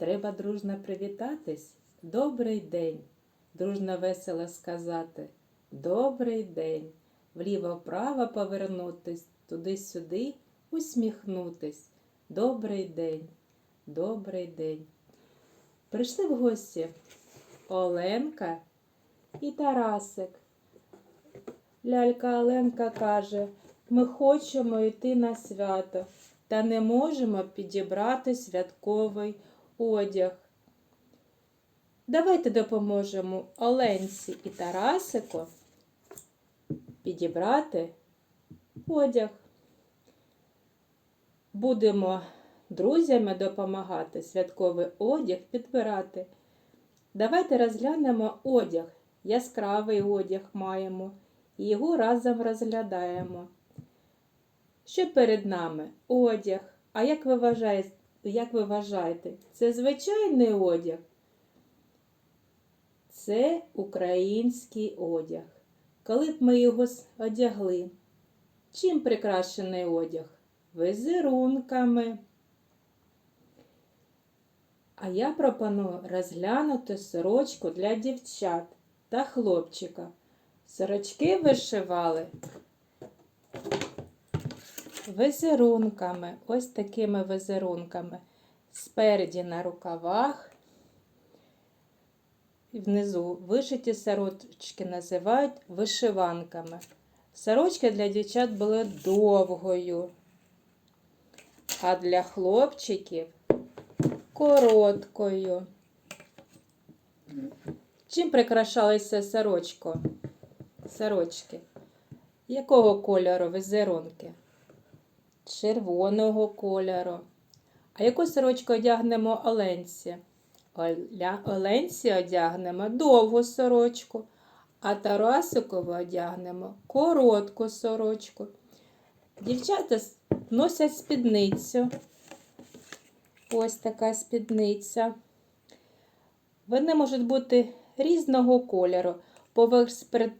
Треба дружно привітатись. Добрий день. Дружно весело сказати. Добрий день. Вліво-вправо повернутись, туди-сюди усміхнутись. Добрий день. Добрий день. Прийшли в гості Оленка і Тарасик. Лялька Оленка каже, ми хочемо йти на свято, та не можемо підібрати святковий одяг. Давайте допоможемо Оленці і Тарасику підібрати одяг. Будемо друзями допомагати святковий одяг підбирати. Давайте розглянемо одяг. Яскравий одяг маємо і його разом розглядаємо. Що перед нами? Одяг. А як ви вважаєте, як ви вважаєте, це звичайний одяг? Це український одяг. Коли б ми його одягли, чим прикрашений одяг? Візерунками. А я пропоную розглянути сорочку для дівчат та хлопчика. Сорочки вишивали візерунками, ось такими візерунками. Спереді на рукавах. Внизу вишиті сорочки називають вишиванками. Сорочки для дівчат були довгою, а для хлопчиків короткою. Чим прикрашалися сорочко? Сорочки? Якого кольору візерунки? Червоного кольору. А яку сорочку одягнемо Оленці? Оленці одягнемо довгу сорочку, а Тарасикову одягнемо коротку сорочку. Дівчата носять спідницю. Ось така спідниця. Вони можуть бути різного кольору. Поверх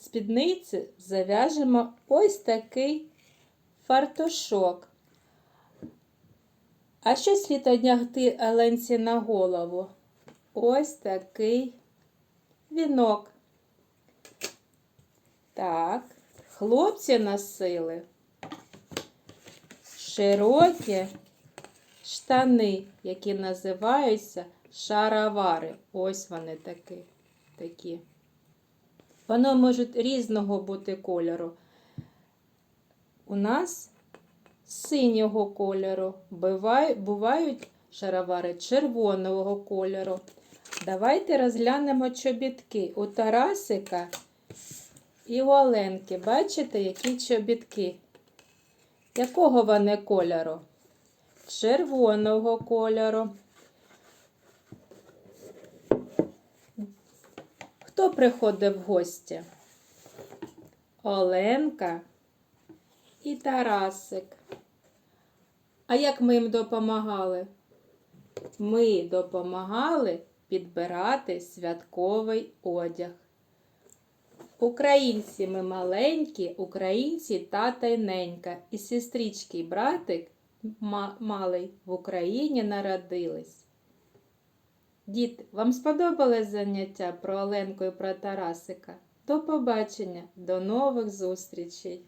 спідниці зав'яжемо ось такий фартушок. А що слід одягти Оленці на голову? Ось такий вінок. Так, хлопці носили широкі штани, які називаються шаровари. Ось вони такі. такі. Вони можуть різного бути кольору. У нас синього кольору, бувають, шаровари червоного кольору. Давайте розглянемо чобітки у Тарасика і у Оленки. Бачите, які чобітки? Якого вони кольору? Червоного кольору. Хто приходив в гості? Оленка і Тарасик. А як ми їм допомагали? Ми допомагали підбирати святковий одяг. Українці ми маленькі, українці тата й ненька, і сестрички й братик малий в Україні народились. Діти, вам сподобалось заняття про Оленку і про Тарасика? До побачення, до нових зустрічей!